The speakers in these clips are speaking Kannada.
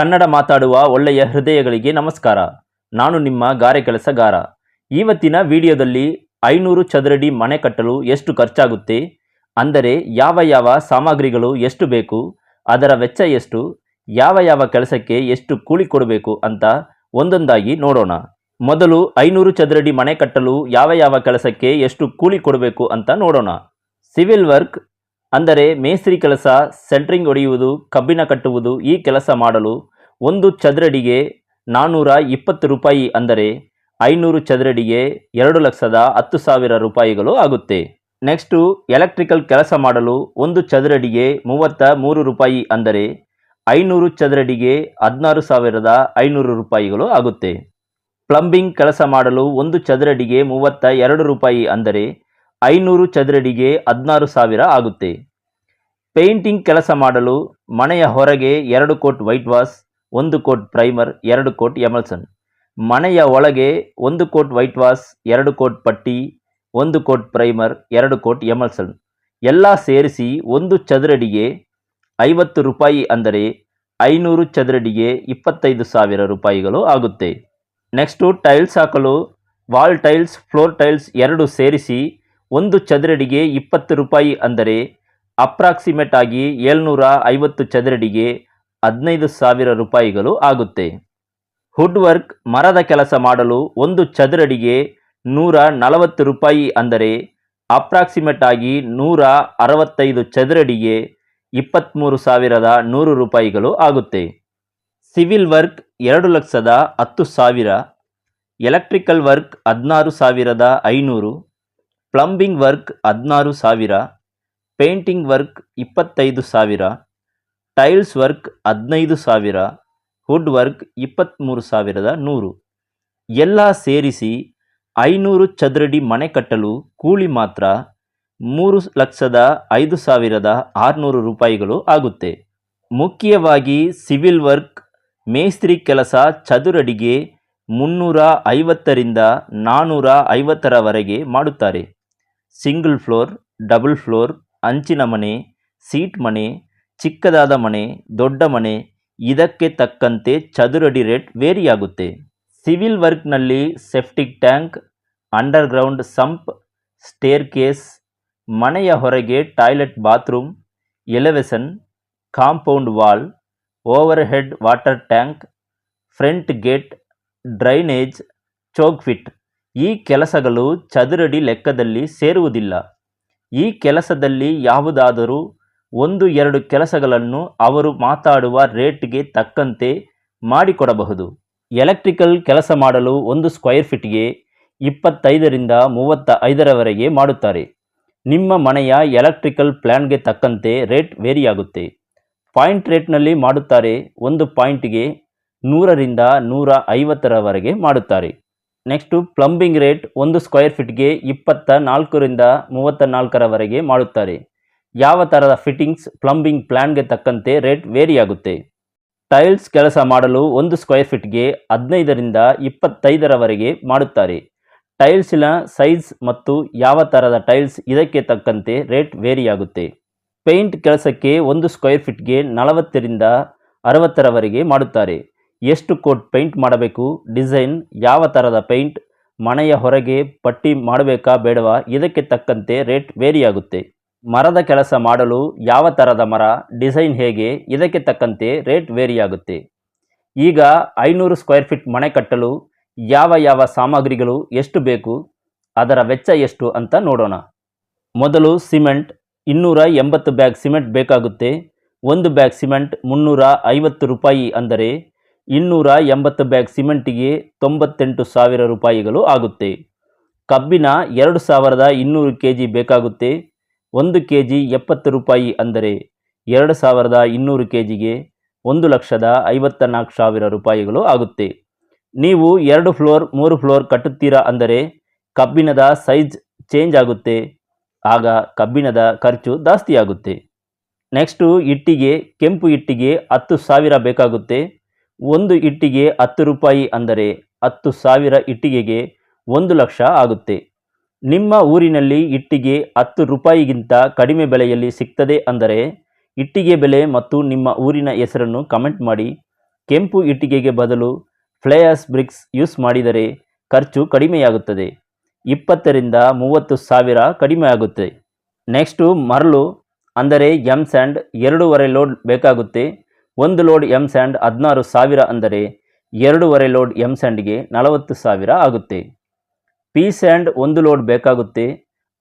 ಕನ್ನಡ ಮಾತಾಡುವ ಒಳ್ಳೆಯ ಹೃದಯಗಳಿಗೆ ನಮಸ್ಕಾರ. ನಾನು ನಿಮ್ಮ ಗಾರೆ ಕೆಲಸಗಾರ. ಇವತ್ತಿನ ವಿಡಿಯೋದಲ್ಲಿ ಐನೂರು ಚದರಡಿ ಮನೆ ಕಟ್ಟಲು ಎಷ್ಟು ಖರ್ಚಾಗುತ್ತೆ? ಅಂದರೆ ಯಾವ ಯಾವ ಸಾಮಗ್ರಿಗಳು ಎಷ್ಟು ಬೇಕು? ಅದರ ವೆಚ್ಚ ಎಷ್ಟು? ಯಾವ ಯಾವ ಕೆಲಸಕ್ಕೆ ಎಷ್ಟು ಕೂಲಿ ಕೊಡಬೇಕು ಅಂತ ಒಂದೊಂದಾಗಿ ನೋಡೋಣ. ಮೊದಲು ಐನೂರು ಚದರಡಿ ಮನೆ ಕಟ್ಟಲು ಯಾವ ಯಾವ ಕೆಲಸಕ್ಕೆ ಎಷ್ಟು ಕೂಲಿ ಕೊಡಬೇಕು ಅಂತ ನೋಡೋಣ. ಸಿವಿಲ್ ವರ್ಕ್, ಅಂದರೆ ಮೇಸ್ತ್ರಿ ಕೆಲಸ, ಸೆಂಟ್ರಿಂಗ್ ಹೊಡೆಯುವುದು ಕಬ್ಬಿನ ಕಟ್ಟುವುದು, ಈ ಕೆಲಸ ಮಾಡಲು ಒಂದು ಚದರಡಿಗೆ ನಾನ್ನೂರ ಇಪ್ಪತ್ತು ರೂಪಾಯಿ ಅಂದರೆ ಐನೂರು ಚದರಡಿಗೆ ಎರಡು ಲಕ್ಷದ ಹತ್ತು ಸಾವಿರ ರೂಪಾಯಿಗಳು ಆಗುತ್ತೆ. ನೆಕ್ಸ್ಟು, ಎಲೆಕ್ಟ್ರಿಕಲ್ ಕೆಲಸ ಮಾಡಲು ಒಂದು ಚದರಡಿಗೆ ಮೂವತ್ತ ಮೂರು ರೂಪಾಯಿ ಅಂದರೆ ಐನೂರು ಚದರಡಿಗೆ ಹದಿನಾರು ಸಾವಿರದ ಐನೂರು ರೂಪಾಯಿಗಳು ಆಗುತ್ತೆ. ಪ್ಲಂಬಿಂಗ್ ಕೆಲಸ ಮಾಡಲು ಒಂದು ಚದರಡಿಗೆ ಮೂವತ್ತ ಎರಡು ರೂಪಾಯಿ ಅಂದರೆ ಐನೂರು ಚದರಡಿಗೆ ಹದಿನಾರು ಸಾವಿರ ಆಗುತ್ತೆ. ಪೇಂಟಿಂಗ್ ಕೆಲಸ ಮಾಡಲು ಮನೆಯ ಹೊರಗೆ ಎರಡು ಕೋಟ್ ವೈಟ್ ವಾಶ್ ಒಂದು ಕೋಟ್ ಪ್ರೈಮರ್, ಎರಡು ಕೋಟ್ ಎಮಲ್ಸನ್. ಮನೆಯ ಒಳಗೆ ಒಂದು ಕೋಟ್ ವೈಟ್ ವಾಶ್ ಎರಡು ಕೋಟ್ ಪಟ್ಟಿ, ಒಂದು ಕೋಟ್ ಪ್ರೈಮರ್, ಎರಡು ಕೋಟ್ ಎಮಲ್ಸನ್. ಎಲ್ಲ ಸೇರಿಸಿ ಒಂದು ಚದರಡಿಗೆ ಐವತ್ತು ರೂಪಾಯಿ ಅಂದರೆ ಐನೂರು ಚದರಡಿಗೆ ಇಪ್ಪತ್ತೈದು ಸಾವಿರ ರೂಪಾಯಿಗಳು ಆಗುತ್ತೆ. ನೆಕ್ಸ್ಟು ಟೈಲ್ಸ್ ಹಾಕಲು, ವಾಲ್ ಟೈಲ್ಸ್, ಫ್ಲೋರ್ ಟೈಲ್ಸ್ ಎರಡು ಸೇರಿಸಿ ಒಂದು ಚದರಡಿಗೆ ಇಪ್ಪತ್ತು ರೂಪಾಯಿ ಅಂದರೆ ಅಪ್ರಾಕ್ಸಿಮೇಟ್ ಆಗಿ ಏಳ್ನೂರ ಐವತ್ತು ಚದರಡಿಗೆ ಹದಿನೈದು ಸಾವಿರ ರೂಪಾಯಿಗಳು ಆಗುತ್ತೆ. ವುಡ್ ವರ್ಕ್ ಮರದ ಕೆಲಸ ಮಾಡಲು ಒಂದು ಚದರಡಿಗೆ ನೂರ ನಲವತ್ತು ರೂಪಾಯಿ ಅಂದರೆ ಅಪ್ರಾಕ್ಸಿಮೇಟ್ ಆಗಿ ನೂರ ಅರವತ್ತೈದು ಚದರಡಿಗೆ ಇಪ್ಪತ್ತ್ಮೂರು ಸಾವಿರದ ನೂರು ರೂಪಾಯಿಗಳು ಆಗುತ್ತೆ. ಸಿವಿಲ್ ವರ್ಕ್ ಎರಡು ಲಕ್ಷದ ಹತ್ತು ಸಾವಿರ. ಎಲೆಕ್ಟ್ರಿಕಲ್ ವರ್ಕ್ ಹದಿನಾರು ಸಾವಿರದ ಐನೂರು. ಪ್ಲಂಬಿಂಗ್ ವರ್ಕ್ ಹದಿನಾರು ಸಾವಿರ. ಪೇಂಟಿಂಗ್ ವರ್ಕ್ ಇಪ್ಪತ್ತೈದು ಸಾವಿರ. ಟೈಲ್ಸ್ ವರ್ಕ್ ಹದಿನೈದು ಸಾವಿರ ಹುಡ್ ವರ್ಕ್ ಇಪ್ಪತ್ತ್ಮೂರು ಸಾವಿರದ ನೂರು. ಎಲ್ಲ ಸೇರಿಸಿ ಐನೂರು ಚದರಡಿ ಮನೆ ಕಟ್ಟಲು ಕೂಲಿ ಮಾತ್ರ ಮೂರು ಲಕ್ಷದ ಐದು ಸಾವಿರದ ಆರುನೂರು ರೂಪಾಯಿಗಳು ಆಗುತ್ತೆ. ಮುಖ್ಯವಾಗಿ ಸಿವಿಲ್ ವರ್ಕ್, ಮೇಸ್ತ್ರಿ ಕೆಲಸ ಚದುರಡಿಗೆ ಮುನ್ನೂರ ಐವತ್ತರಿಂದ ನಾನ್ನೂರ ಐವತ್ತರವರೆಗೆ ಮಾಡುತ್ತಾರೆ. ಸಿಂಗಲ್ ಫ್ಲೋರ್, ಡಬಲ್ ಫ್ಲೋರ್, ಅಂಚಿನ ಮನೆ, ಸೀಟ್ ಮನೆ ಚಿಕ್ಕದಾದ ಮನೆ, ದೊಡ್ಡ ಮನೆ, ಇದಕ್ಕೆ ತಕ್ಕಂತೆ ಚದುರಡಿ ರೇಟ್ ವೇರಿಯಾಗುತ್ತೆ. Civil ವರ್ಕ್ನಲ್ಲಿ septic tank, underground sump staircase ಮನೆಯ ಹೊರಗೆ toilet bathroom elevation compound wall overhead water tank, front gate, drainage choke pit ಈ ಕೆಲಸಗಳು ಚದುರಡಿ ಲೆಕ್ಕದಲ್ಲಿ ಸೇರುವುದಿಲ್ಲ. ಈ ಕೆಲಸದಲ್ಲಿ ಯಾವುದಾದರೂ ಒಂದು ಎರಡು ಕೆಲಸಗಳನ್ನು ಅವರು ಮಾತಾಡುವ ರೇಟ್ಗೆ ತಕ್ಕಂತೆ ಮಾಡಿಕೊಡಬಹುದು. ಎಲೆಕ್ಟ್ರಿಕಲ್ ಕೆಲಸ ಮಾಡಲು ಒಂದು ಸ್ಕ್ವೈರ್ ಫೀಟ್ಗೆ ಇಪ್ಪತ್ತೈದರಿಂದ ಮೂವತ್ತ ಐದರವರೆಗೆ ಮಾಡುತ್ತಾರೆ. ನಿಮ್ಮ ಮನೆಯ ಎಲೆಕ್ಟ್ರಿಕಲ್ ಪ್ಲ್ಯಾನ್ಗೆ ತಕ್ಕಂತೆ ರೇಟ್ ವೇರಿಯಾಗುತ್ತೆ. ಪಾಯಿಂಟ್ ರೇಟ್ನಲ್ಲಿ ಮಾಡುತ್ತಾರೆ ಒಂದು ಪಾಯಿಂಟ್ಗೆ ನೂರರಿಂದ ನೂರ ಐವತ್ತರವರೆಗೆ ಮಾಡುತ್ತಾರೆ. ನೆಕ್ಸ್ಟು ಪ್ಲಂಬಿಂಗ್ ರೇಟ್ ಒಂದು ಸ್ಕ್ವೇರ್ ಫೀಟ್ಗೆ ಇಪ್ಪತ್ತ ನಾಲ್ಕರಿಂದ ಮೂವತ್ತ ನಾಲ್ಕರವರೆಗೆ ಮಾಡುತ್ತಾರೆ. ಯಾವ ಥರದ ಫಿಟ್ಟಿಂಗ್ಸ್ ಪ್ಲಂಬಿಂಗ್ ಪ್ಲ್ಯಾನ್ಗೆ ತಕ್ಕಂತೆ ರೇಟ್ ವೇರಿಯಾಗುತ್ತೆ ಟೈಲ್ಸ್ ಕೆಲಸ ಮಾಡಲು ಒಂದು ಸ್ಕ್ವೇರ್ ಫೀಟ್ಗೆ ಹದಿನೈದರಿಂದ ಇಪ್ಪತ್ತೈದರವರೆಗೆ ಮಾಡುತ್ತಾರೆ. ಟೈಲ್ಸಿನ ಸೈಜ್ ಮತ್ತು ಯಾವ ಥರದ ಟೈಲ್ಸ್ ಇದಕ್ಕೆ ತಕ್ಕಂತೆ ರೇಟ್ ವೇರಿಯಾಗುತ್ತೆ ಪೇಂಟ್ ಕೆಲಸಕ್ಕೆ ಒಂದು ಸ್ಕ್ವೇರ್ ಫೀಟ್ಗೆ ನಲವತ್ತರಿಂದ ಅರವತ್ತರವರೆಗೆ ಮಾಡುತ್ತಾರೆ. ಎಷ್ಟು ಕೋಟ್ ಪೇಂಟ್ ಮಾಡಬೇಕು ಡಿಸೈನ್ ಯಾವ ಥರದ ಪೇಂಟ್ ಮನೆಯ ಹೊರಗೆ ಪಟ್ಟಿ ಮಾಡಬೇಕಾ ಬೇಡವಾ, ಇದಕ್ಕೆ ತಕ್ಕಂತೆ ರೇಟ್ ವೇರಿಯಾಗುತ್ತೆ ಮರದ ಕೆಲಸ ಮಾಡಲು ಯಾವ ಥರದ ಮರ, ಡಿಸೈನ್ ಹೇಗೆ, ಇದಕ್ಕೆ ತಕ್ಕಂತೆ ರೇಟ್ ವೇರಿಯಾಗುತ್ತೆ. ಈಗ ಐನೂರು ಸ್ಕ್ವೇರ್ ಫೀಟ್ ಮನೆ ಕಟ್ಟಲು ಯಾವ ಯಾವ ಸಾಮಗ್ರಿಗಳು ಎಷ್ಟು ಬೇಕು, ಅದರ ವೆಚ್ಚ ಎಷ್ಟು ಅಂತ ನೋಡೋಣ. ಮೊದಲು ಸಿಮೆಂಟ್, ಇನ್ನೂರ ಎಂಬತ್ತು ಬ್ಯಾಗ್ ಸಿಮೆಂಟ್ ಬೇಕಾಗುತ್ತೆ. ಒಂದು ಬ್ಯಾಗ್ ಸಿಮೆಂಟ್ ಮುನ್ನೂರ ಐವತ್ತು ರೂಪಾಯಿ ಅಂದರೆ ಇನ್ನೂರ ಎಂಬತ್ತು ಬ್ಯಾಗ್ ಸಿಮೆಂಟಿಗೆ ತೊಂಬತ್ತೆಂಟು ಸಾವಿರ ರೂಪಾಯಿಗಳು ಆಗುತ್ತೆ. ಕಬ್ಬಿನ ಎರಡು ಸಾವಿರದ ಇನ್ನೂರು ಕೆ ಜಿ ಬೇಕಾಗುತ್ತೆ. ಒಂದು ಕೆ ಜಿ ಎಪ್ಪತ್ತು ರೂಪಾಯಿ ಅಂದರೆ ಎರಡು ಸಾವಿರದ ಇನ್ನೂರು ಕೆ ಜಿಗೆ ಒಂದು ಲಕ್ಷದ ಐವತ್ತ ನಾಲ್ಕು ಸಾವಿರ ರೂಪಾಯಿಗಳು ಆಗುತ್ತೆ. ನೀವು ಎರಡು ಫ್ಲೋರ್, ಮೂರು ಫ್ಲೋರ್ ಕಟ್ಟುತ್ತೀರಾ ಅಂದರೆ ಕಬ್ಬಿಣದ ಸೈಜ್ ಚೇಂಜ್ ಆಗುತ್ತೆ. ಆಗ ಕಬ್ಬಿಣದ ಖರ್ಚು ಜಾಸ್ತಿ ಆಗುತ್ತೆ. ನೆಕ್ಸ್ಟು ಇಟ್ಟಿಗೆ, ಕೆಂಪು ಇಟ್ಟಿಗೆ ಹತ್ತು ಸಾವಿರ ಬೇಕಾಗುತ್ತೆ. ಒಂದು ಇಟ್ಟಿಗೆ ಹತ್ತು ರೂಪಾಯಿ ಅಂದರೆ ಹತ್ತು ಸಾವಿರ ಇಟ್ಟಿಗೆಗೆ ಒಂದು ಲಕ್ಷ ಆಗುತ್ತೆ. ನಿಮ್ಮ ಊರಿನಲ್ಲಿ ಇಟ್ಟಿಗೆ ಹತ್ತು ರೂಪಾಯಿಗಿಂತ ಕಡಿಮೆ ಬೆಲೆಯಲ್ಲಿ ಸಿಗ್ತದೆ ಅಂದರೆ ಇಟ್ಟಿಗೆ ಬೆಲೆ ಮತ್ತು ನಿಮ್ಮ ಊರಿನ ಹೆಸರನ್ನು ಕಮೆಂಟ್ ಮಾಡಿ. ಕೆಂಪು ಇಟ್ಟಿಗೆಗೆ ಬದಲು ಫ್ಲೇಯರ್ಸ್ ಬ್ರಿಕ್ಸ್ ಯೂಸ್ ಮಾಡಿದರೆ ಖರ್ಚು ಕಡಿಮೆಯಾಗುತ್ತದೆ. ಇಪ್ಪತ್ತರಿಂದ ಮೂವತ್ತು ಸಾವಿರ ಕಡಿಮೆ ಆಗುತ್ತೆ. ನೆಕ್ಸ್ಟು ಮರಳು ಅಂದರೆ ಎಂ ಸ್ಯಾಂಡ್ ಎರಡೂವರೆ ಲೋಡ್ ಬೇಕಾಗುತ್ತೆ. ಒಂದು ಲೋಡ್ ಎಂ ಸ್ಯಾಂಡ್ ಹದಿನಾರು ಸಾವಿರ ಅಂದರೆ ಎರಡೂವರೆ ಲೋಡ್ ಎಂ ಸ್ಯಾಂಡ್ಗೆ ನಲವತ್ತು ಸಾವಿರ ಆಗುತ್ತೆ. ಪಿ ಸ್ಯಾಂಡ್ ಒಂದು ಲೋಡ್ ಬೇಕಾಗುತ್ತೆ,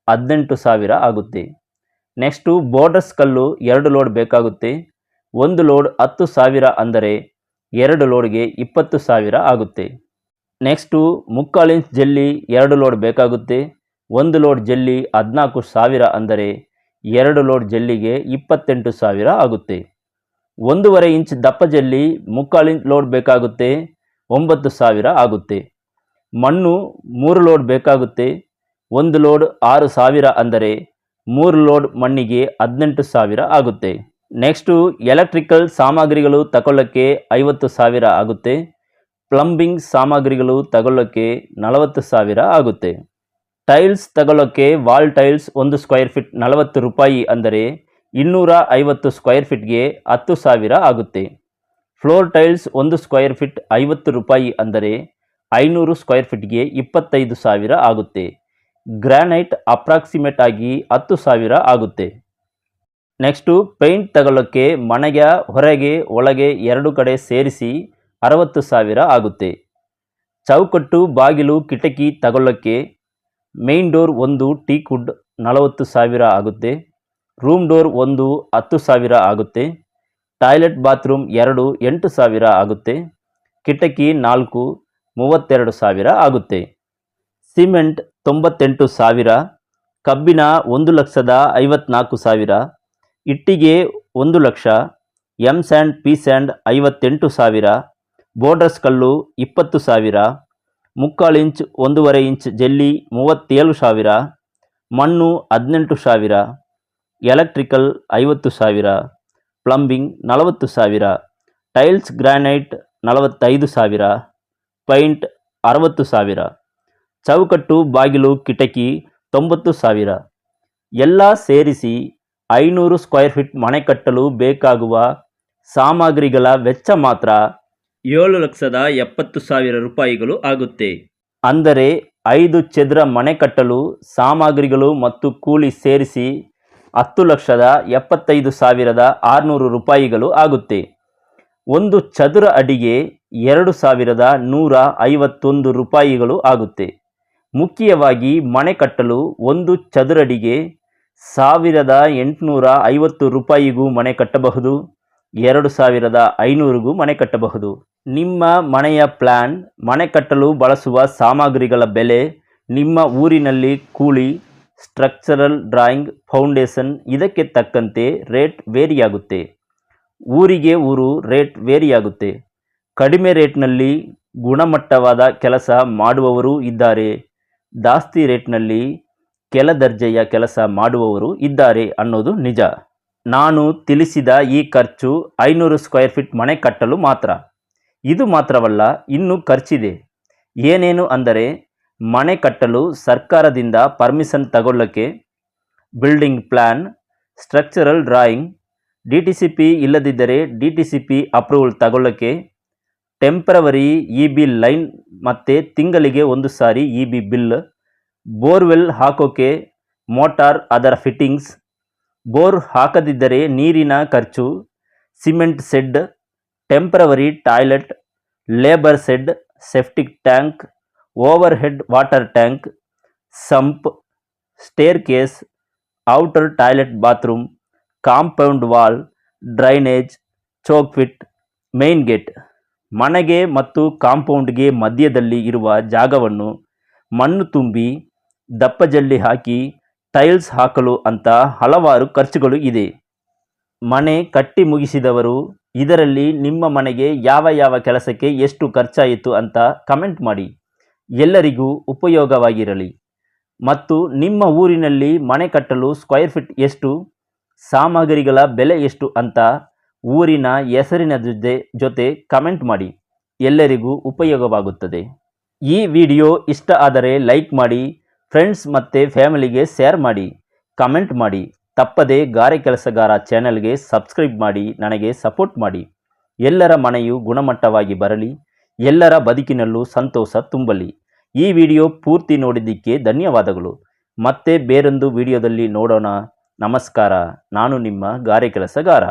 ಹದಿನೆಂಟು ಸಾವಿರ ಆಗುತ್ತೆ. ನೆಕ್ಸ್ಟು ಬೋರ್ಡರ್ಸ್ ಕಲ್ಲು ಎರಡು ಲೋಡ್ ಬೇಕಾಗುತ್ತೆ, ಒಂದು ಲೋಡ್ ಹತ್ತು ಸಾವಿರ ಅಂದರೆ ಎರಡು ಲೋಡ್ಗೆ ಇಪ್ಪತ್ತು ಸಾವಿರ ಆಗುತ್ತೆ. ನೆಕ್ಸ್ಟು ಮುಕ್ಕಾಲು ಇಂಚ್ ಜಲ್ಲಿ ಎರಡು ಲೋಡ್ ಬೇಕಾಗುತ್ತೆ, ಒಂದು ಲೋಡ್ ಜಲ್ಲಿ ಹದಿನಾಲ್ಕು ಸಾವಿರ ಅಂದರೆ ಎರಡು ಲೋಡ್ ಜಲ್ಲಿಗೆ ಇಪ್ಪತ್ತೆಂಟು ಸಾವಿರ ಆಗುತ್ತೆ. ಒಂದೂವರೆ ಇಂಚ್ ದಪ್ಪ ಜಲ್ಲಿ ಮುಕ್ಕಾಲು ಇಂಚ್ ಲೋಡ್ ಬೇಕಾಗುತ್ತೆ, ಒಂಬತ್ತು ಸಾವಿರ ಆಗುತ್ತೆ. ಮಣ್ಣು ಮೂರು ಲೋಡ್ ಬೇಕಾಗುತ್ತೆ. ಒಂದು ಲೋಡ್ ಆರು ಸಾವಿರ ಅಂದರೆ ಮೂರು ಲೋಡ್ ಮಣ್ಣಿಗೆ ಹದಿನೆಂಟು ಸಾವಿರ ಆಗುತ್ತೆ. ನೆಕ್ಸ್ಟು ಎಲೆಕ್ಟ್ರಿಕಲ್ ಸಾಮಗ್ರಿಗಳು ತಗೊಳ್ಳೋಕ್ಕೆ ಐವತ್ತು ಸಾವಿರ ಆಗುತ್ತೆ. ಪ್ಲಂಬಿಂಗ್ ಸಾಮಗ್ರಿಗಳು ತಗೊಳ್ಳೋಕ್ಕೆ ನಲವತ್ತು ಸಾವಿರ ಆಗುತ್ತೆ. ಟೈಲ್ಸ್ ತಗೊಳ್ಳೋಕ್ಕೆ ವಾಲ್ ಟೈಲ್ಸ್ ಒಂದು ಸ್ಕ್ವೇರ್ ಫೀಟ್ ನಲವತ್ತು ರೂಪಾಯಿ ಅಂದರೆ ಇನ್ನೂರ ಐವತ್ತು ಸ್ಕ್ವೇರ್ ಫೀಟ್ಗೆ ಹತ್ತು ಸಾವಿರ ಆಗುತ್ತೆ. ಫ್ಲೋರ್ ಟೈಲ್ಸ್ ಒಂದು ಸ್ಕ್ವೇರ್ ಫೀಟ್ ಐವತ್ತು ರೂಪಾಯಿ ಅಂದರೆ ಐನೂರು ಸ್ಕ್ವೇರ್ ಫೀಟ್ಗೆ ಇಪ್ಪತ್ತೈದು ಸಾವಿರ ಆಗುತ್ತೆ. ಗ್ರಾನೈಟ್ ಅಪ್ರಾಕ್ಸಿಮೇಟ್ ಆಗಿ ಹತ್ತು ಸಾವಿರ ಆಗುತ್ತೆ. ನೆಕ್ಸ್ಟು ಪೇಂಟ್ ತಗೊಳ್ಳೋಕ್ಕೆ ಮನೆಗೆ, ಹೊರಗೆ, ಒಳಗೆ ಎರಡು ಕಡೆ ಸೇರಿಸಿ ಅರವತ್ತು ಸಾವಿರ ಆಗುತ್ತೆ. ಚೌಕಟ್ಟು, ಬಾಗಿಲು, ಕಿಟಕಿ ತಗೊಳ್ಳೋಕ್ಕೆ ಮೇನ್ ಡೋರ್ ಒಂದು ಟೀಕುಡ್ ನಲವತ್ತು ಸಾವಿರ ಆಗುತ್ತೆ. ರೂಮ್ ಡೋರ್ ಒಂದು ಹತ್ತು ಸಾವಿರ ಆಗುತ್ತೆ. ಟಾಯ್ಲೆಟ್ ಬಾತ್ರೂಮ್ ಎರಡು ಎಂಟು ಸಾವಿರ ಆಗುತ್ತೆ. ಕಿಟಕಿ ನಾಲ್ಕು ಮೂವತ್ತೆರಡು ಸಾವಿರ ಆಗುತ್ತೆ. ಸಿಮೆಂಟ್ ತೊಂಬತ್ತೆಂಟು ಸಾವಿರ ಕಬ್ಬಿನ ಒಂದು ಲಕ್ಷದ ಐವತ್ನಾಲ್ಕು ಸಾವಿರ, ಇಟ್ಟಿಗೆ ಒಂದು lakh M sand P sand ಐವತ್ತೆಂಟು ಸಾವಿರ, ಬೋರ್ಡರ್ಸ್ ಕಲ್ಲು ಇಪ್ಪತ್ತು ಸಾವಿರ, ಮುಕ್ಕಾಲು ಇಂಚ್ ಒಂದೂವರೆ ಇಂಚ್ ಜೆಲ್ಲಿ ಮೂವತ್ತೇಳು ಸಾವಿರ, ಮಣ್ಣು ಹದಿನೆಂಟು ಸಾವಿರ, ಎಲೆಕ್ಟ್ರಿಕಲ್ ಐವತ್ತು ಸಾವಿರ, ಪ್ಲಂಬಿಂಗ್ ನಲವತ್ತು ಸಾವಿರ, ಟೈಲ್ಸ್ ಗ್ರಾನೈಟ್ ನಲವತ್ತೈದು ಸಾವಿರ ಪೈಂಟ್ ಅರವತ್ತು ಸಾವಿರ. ಚೌಕಟ್ಟು, ಬಾಗಿಲು, ಕಿಟಕಿ ತೊಂಬತ್ತು ಸಾವಿರ. ಎಲ್ಲ ಸೇರಿಸಿ ಐನೂರು ಸ್ಕ್ವೇರ್ ಫೀಟ್ ಮನೆ ಕಟ್ಟಲು ಬೇಕಾಗುವ ಸಾಮಗ್ರಿಗಳ ವೆಚ್ಚ ಮಾತ್ರ ಏಳು ಲಕ್ಷದ ಎಪ್ಪತ್ತು ಸಾವಿರ ರೂಪಾಯಿಗಳು ಆಗುತ್ತೆ. ಅಂದರೆ ಐದು ಚದರ ಮನೆ ಕಟ್ಟಲು, ಸಾಮಗ್ರಿಗಳು ಮತ್ತು ಕೂಲಿ ಸೇರಿಸಿ ಹತ್ತು ಲಕ್ಷದ ಎಪ್ಪತ್ತೈದು ಸಾವಿರದ ಆರುನೂರು ರೂಪಾಯಿಗಳು ಆಗುತ್ತೆ. ಒಂದು ಚದರ ಅಡಿಗೆ ಎರಡು ಸಾವಿರದ ನೂರ ಐವತ್ತೊಂದು ರೂಪಾಯಿಗಳು ಆಗುತ್ತೆ. ಮುಖ್ಯವಾಗಿ ಮನೆ ಕಟ್ಟಲು ಒಂದು ಚದುರಡಿಗೆ ಸಾವಿರದ ಎಂಟುನೂರ ಐವತ್ತು ರೂಪಾಯಿಗೂ ಮನೆ ಕಟ್ಟಬಹುದು. ಎರಡು ಸಾವಿರದ ಐನೂರಿಗೂ ಮನೆ ಕಟ್ಟಬಹುದು. ನಿಮ್ಮ ಮನೆಯ ಪ್ಲ್ಯಾನ್ ಮನೆ ಕಟ್ಟಲು ಬಳಸುವ ಸಾಮಗ್ರಿಗಳ ಬೆಲೆ, ನಿಮ್ಮ ಊರಿನಲ್ಲಿ ಕೂಲಿ, ಸ್ಟ್ರಕ್ಚರಲ್ ಡ್ರಾಯಿಂಗ್, ಫೌಂಡೇಶನ್ ಇದಕ್ಕೆ ತಕ್ಕಂತೆ ರೇಟ್ ವೇರಿಯಾಗುತ್ತೆ. ಊರಿಗೆ ಊರು ರೇಟ್ ವೇರಿಯಾಗುತ್ತೆ. ಕಡಿಮೆ ರೇಟ್ನಲ್ಲಿ ಗುಣಮಟ್ಟವಾದ ಕೆಲಸ ಮಾಡುವವರೂ ಇದ್ದಾರೆ. ಜಾಸ್ತಿ ರೇಟ್ನಲ್ಲಿ ಕೆಲ ದರ್ಜೆಯ ಕೆಲಸ ಮಾಡುವವರು ಇದ್ದಾರೆ ಅನ್ನೋದು ನಿಜ. ನಾನು ತಿಳಿಸಿದ ಈ ಖರ್ಚು ಐನೂರು ಸ್ಕ್ವೇರ್ ಫೀಟ್ ಮನೆ ಕಟ್ಟಲು ಮಾತ್ರ. ಇದು ಮಾತ್ರವಲ್ಲ, ಇನ್ನೂ ಖರ್ಚಿದೆ. ಏನೇನು ಅಂದರೆ, ಮನೆ ಕಟ್ಟಲು ಸರ್ಕಾರದಿಂದ permission ತಗೊಳ್ಳೋಕ್ಕೆ building plan structural drawing, D T C P ಇಲ್ಲದಿದ್ದರೆ D T C P approval ತಗೊಳ್ಳೋಕ್ಕೆ temporary E B line ಮತ್ತು ತಿಂಗಳಿಗೆ ಒಂದು ಸಾರಿ ಇ ಬಿ ಬಿಲ್. ಬೋರ್ವೆಲ್ ಹಾಕೋಕ್ಕೆ ಮೋಟಾರ್ ಅದರ ಫಿಟ್ಟಿಂಗ್ಸ್. ಬೋರ್ ಹಾಕದಿದ್ದರೆ ನೀರಿನ ಖರ್ಚು. Cement shed temporary toilet, labour shed septic tank overhead water tank, sump staircase outer toilet bathroom, compound wall, drainage choke pit main gate. ಮನೆಗೆ ಮತ್ತು ಕಾಂಪೌಂಡ್ಗೆ ಮಧ್ಯದಲ್ಲಿ ಇರುವ ಜಾಗವನ್ನು ಮಣ್ಣು ತುಂಬಿ ದಪ್ಪ ಜಲ್ಲಿ ಹಾಕಿ ಟೈಲ್ಸ್ ಹಾಕಲು ಅಂತ ಹಲವಾರು ಖರ್ಚುಗಳು ಇದೆ. ಮನೆ ಕಟ್ಟಿ ಮುಗಿಸಿದವರು, ಇದರಲ್ಲಿ ನಿಮ್ಮ ಮನೆಗೆ ಯಾವ ಯಾವ ಕೆಲಸಕ್ಕೆ ಎಷ್ಟು ಖರ್ಚಾಯಿತು ಅಂತ ಕಮೆಂಟ್ ಮಾಡಿ. ಎಲ್ಲರಿಗೂ ಉಪಯೋಗವಾಗಿರಲಿ. ಮತ್ತು ನಿಮ್ಮ ಊರಿನಲ್ಲಿ ಮನೆ ಕಟ್ಟಲು ಸ್ಕ್ವೇರ್ ಫೀಟ್ ಎಷ್ಟು, ಸಾಮಗ್ರಿಗಳ ಬೆಲೆ ಎಷ್ಟು ಅಂತ ಊರಿನ ಹೆಸರಿನ ಜೊತೆ ಜೊತೆ ಕಮೆಂಟ್ ಮಾಡಿ. ಎಲ್ಲರಿಗೂ ಉಪಯೋಗವಾಗುತ್ತದೆ. ಈ ವಿಡಿಯೋ ಇಷ್ಟ ಆದರೆ ಲೈಕ್ ಮಾಡಿ ಫ್ರೆಂಡ್ಸ್ ಮತ್ತು ಫ್ಯಾಮಿಲಿಗೆ ಶೇರ್ ಮಾಡಿ ಕಮೆಂಟ್ ಮಾಡಿ. ತಪ್ಪದೆ ಗಾರೆ ಕೆಲಸಗಾರ ಚಾನೆಲ್ಗೆ ಸಬ್ಸ್ಕ್ರೈಬ್ ಮಾಡಿ, ನನಗೆ ಸಪೋರ್ಟ್ ಮಾಡಿ. ಎಲ್ಲರ ಮನೆಯು ಗುಣಮಟ್ಟವಾಗಿ ಬರಲಿ, ಎಲ್ಲರ ಬದುಕಿನಲ್ಲೂ ಸಂತೋಷ ತುಂಬಲಿ. ಈ ವಿಡಿಯೋ ಪೂರ್ತಿ ನೋಡಿದ್ದಕ್ಕೆ ಧನ್ಯವಾದಗಳು. ಮತ್ತೆ ಬೇರೊಂದು ವಿಡಿಯೋದಲ್ಲಿ ನೋಡೋಣ. ನಮಸ್ಕಾರ. ನಾನು ನಿಮ್ಮ ಗಾರೆ ಕೆಲಸಗಾರ.